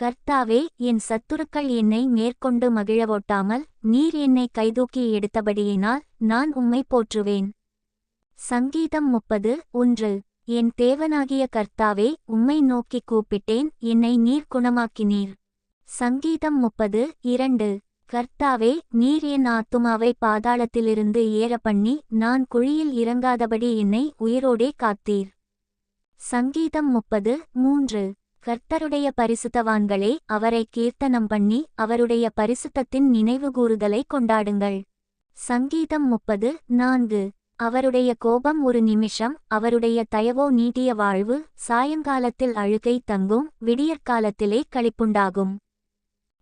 கர்த்தாவே என் சத்துருக்கள் என்னை மேற்கொண்டு மகிழவோட்டாமல் நீர் என்னை கைதூக்கி எடுத்தபடியினால் நான் உம்மை போற்றுவேன். சங்கீதம் முப்பது ஒன்று. என் தேவனாகிய கர்த்தாவே உம்மை நோக்கி கூப்பிட்டேன் என்னை நீர் குணமாக்கினீர். சங்கீதம் முப்பது இரண்டு. கர்த்தாவே நீர் என் ஆத்துமாவை பாதாளத்திலிருந்து ஏற பண்ணி நான் குழியில் இறங்காதபடி என்னை உயிரோடே காத்தீர். சங்கீதம் முப்பது மூன்று. கர்த்தருடைய பரிசுத்தவான்களே அவரை கீர்த்தனம் பண்ணி அவருடைய பரிசுத்தத்தின் நினைவுகூறுதலை கொண்டாடுங்கள். சங்கீதம் முப்பது நான்கு. அவருடைய கோபம் ஒரு நிமிஷம் அவருடைய தயவோ நீட்டிய வாழ்வு சாயங்காலத்தில் அழுகை தங்கும் விடியற்காலத்திலே களிப்புண்டாகும்.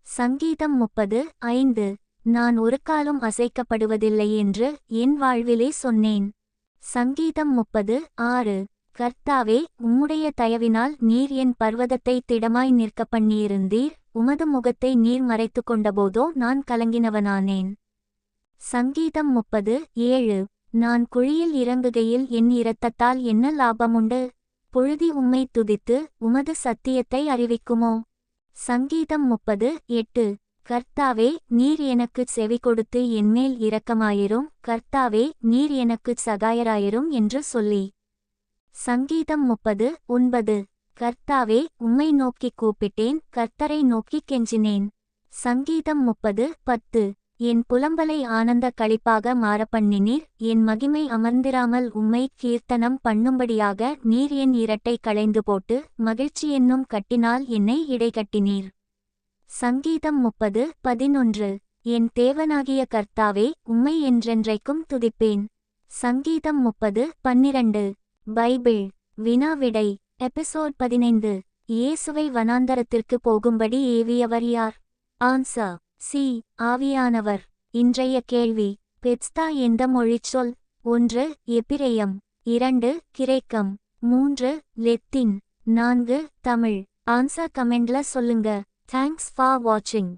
சங்கீதம் முப்பது ஐந்து. நான் ஒரு காலம் அசைக்கப்படுவதில்லை என்று என் வாழ்விலே சொன்னேன். சங்கீதம் முப்பது ஆறு. கர்த்தாவே உம்முடைய தயவினால் நீர் என் பர்வதத்தை திடமாய் நிற்க பண்ணியிருந்தீர். உமது முகத்தை நீர் மறைத்து கொண்டபோதோ நான் கலங்கினவனானேன். சங்கீதம் முப்பது ஏழு. நான் குழியில் இறங்குகையில் என் இரத்தத்தால் என்ன லாபமுண்டு? புழுதி உம்மை துதித்து உமது சத்தியத்தை அறிவிக்குமோ? சங்கீதம் முப்பது எட்டு. கர்த்தாவே நீர் எனக்குச் செவி கொடுத்து என்மேல் இரக்கமாயிரும். கர்த்தாவே நீர் எனக்குச் சகாயராயிரும் என்று சொல்லி. சங்கீதம் முப்பது ஒன்பது. கர்த்தாவே உம்மை நோக்கிக் கூப்பிட்டேன் கர்த்தரை நோக்கிக் கெஞ்சினேன் சங்கீதம் முப்பது பத்து. என் புலம்பலை ஆனந்த களிப்பாக மாறப்பண்ணினீர். என் மகிமை அமர்ந்திராமல் உம்மை கீர்த்தனம் பண்ணும்படியாக நீர் என் இரட்டை களைந்து போட்டு மகிழ்ச்சி என்னும் கட்டினால் என்னை இடைகட்டினீர் சங்கீதம் முப்பது பதினொன்று. என் தேவனாகிய கர்த்தாவே உம்மை என்றென்றைக்கும் துதிப்பேன் சங்கீதம் முப்பது பன்னிரண்டு. பைபிள் வினா விடை எபிசோட் பதினைந்து. இயேசுவை வனாந்தரத்திற்கு போகும்படி ஏவியவர் யார்? Answer C. ஆவியானவர். இன்றைய கேள்வி பெட்ஸ்தா எந்த மொழிச்சொல் ஒன்று எபிரேயம் இரண்டு கிரேக்கம். மூன்று லெத்தின். நான்கு தமிழ். ஆன்சர் கமெண்ட்ல சொல்லுங்க. தேங்க்ஸ் ஃபார் வாட்சிங்